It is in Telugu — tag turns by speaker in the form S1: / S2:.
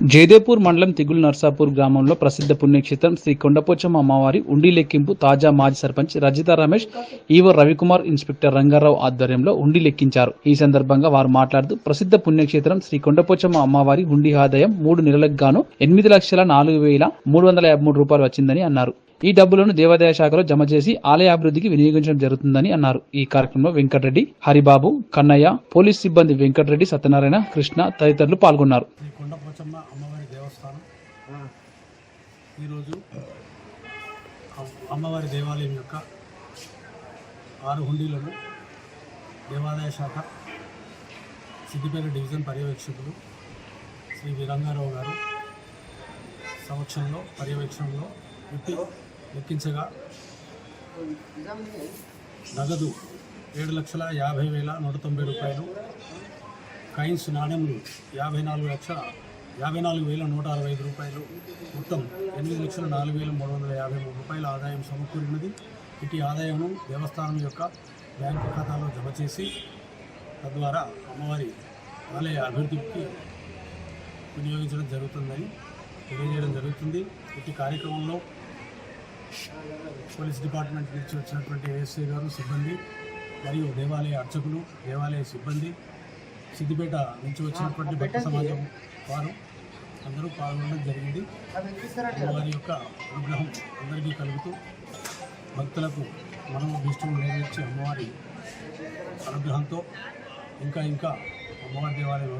S1: జయదేపూర్ మండలం తిగుల్ నర్సాపూర్ గ్రామంలో ప్రసిద్ధ పుణ్యక్షేత్రం శ్రీ కొండపోచమ్మ అమ్మవారి ఉండి లెక్కింపు తాజా మాజీ సర్పంచ్ రజిత రమేష్ ఈవో రవికుమార్ ఇన్స్పెక్టర్ రంగారావు ఆధ్వర్యంలో ఉండి లెక్కించారు. ఈ సందర్భంగా వారు మాట్లాడుతూ ప్రసిద్ధ పుణ్యక్షేత్రం శ్రీ కొండపోచమ్మ అమ్మవారి ఉండి ఆదాయం మూడు నెలలకు గాను ఎనిమిది లక్షల నాలుగు వేల మూడు వందల యాభై మూడు రూపాయలు వచ్చిందని అన్నారు. ఈ డబ్బులను దేవాదాయ శాఖలో జమ చేసి ఆలయ అభివృద్ధికి వినియోగించడం జరుగుతుందని అన్నారు. ఈ కార్యక్రమంలో వెంకటరెడ్డి హరిబాబు కన్నయ్య పోలీస్ సిబ్బంది వెంకటరెడ్డి సత్యనారాయణ కృష్ణ తదితరులు పాల్గొన్నారు.
S2: శ్రీ కొండపోచమ్మ అమ్మవారి దేవస్థానం. ఈరోజు అమ్- అమ్మవారి దేవాలయం యొక్క ఆరు హుండీలను దేవాదాయ శాఖ సిద్దిపేట డివిజన్ పర్యవేక్షకులు శ్రీ వీరంగారావు గారు సమక్షంలో పర్యవేక్షణలో విప్పి లెక్కించగా నగదు ఏడు లక్షల యాభై వేల నూట తొంభై రూపాయలు కాయిన్స్ నాణ్యములు యాభై నాలుగు లక్షల యాభై నాలుగు వేల నూట అరవై ఐదు రూపాయలు. మొత్తం ఎనిమిది లక్షల నాలుగు వేల మూడు వందల యాభై మూడు రూపాయల ఆదాయం సమకూరినది. ఇటు ఆదాయము దేవస్థానం యొక్క బ్యాంకు ఖాతాలో జమ చేసి తద్వారా అమ్మవారి ఆలయ అభివృద్ధికి వినియోగించడం జరుగుతుందని తెలియజేయడం జరుగుతుంది. ఇటు కార్యక్రమంలో పోలీస్ డిపార్ట్మెంట్ నుంచి వచ్చినటువంటి ఏఎస్ఐ గారు సిబ్బంది మరియు దేవాలయ అర్చకులు దేవాలయ సిబ్బంది సిద్దిపేట నుంచి వచ్చినటువంటి భక్త సమాజం వారు అందరూ పాల్గొనడం జరిగింది. వారి యొక్క అనుగ్రహం అందరికీ కలుగుతూ భక్తులకు మనము భీష్టులు నెరవేర్చి అమ్మవారి అనుగ్రహంతో ఇంకా ఇంకా అమ్మవారి దేవాలయం